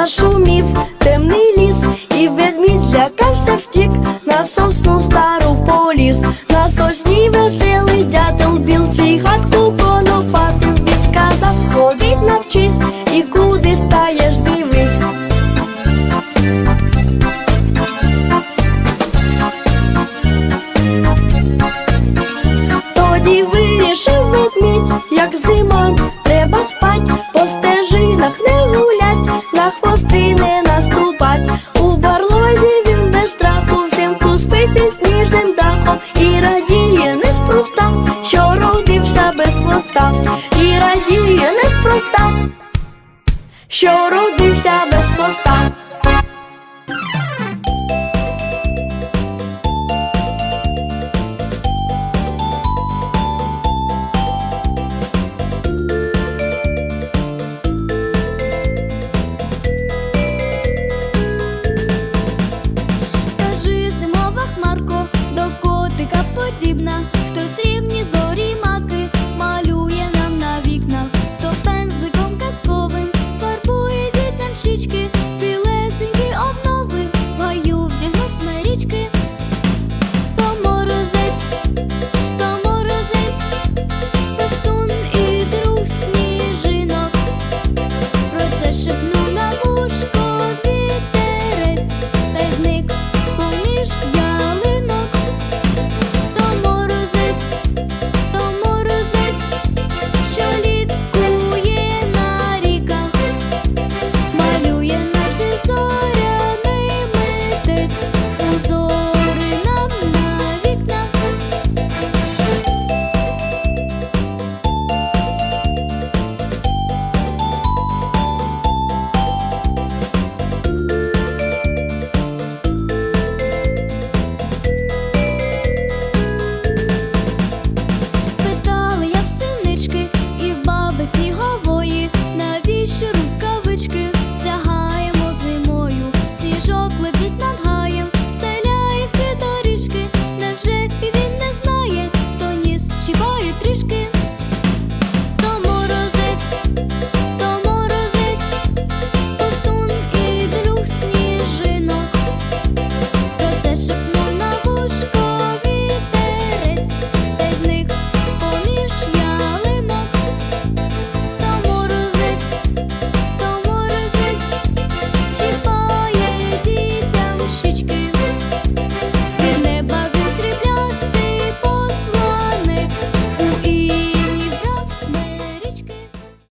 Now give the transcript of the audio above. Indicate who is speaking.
Speaker 1: зашумів темний ліс, і ведмідь злякався втік, на сосну стару поліз, на сосні веселий дятел білці, хатку конопати відказав, ходить навчись і куди стаєш дивись. Тоді вирішив ведмідь, як зима треба спать. Сніжним і радіє неспроста, що родився без хвоста, і радіє неспроста, що родився без хвоста.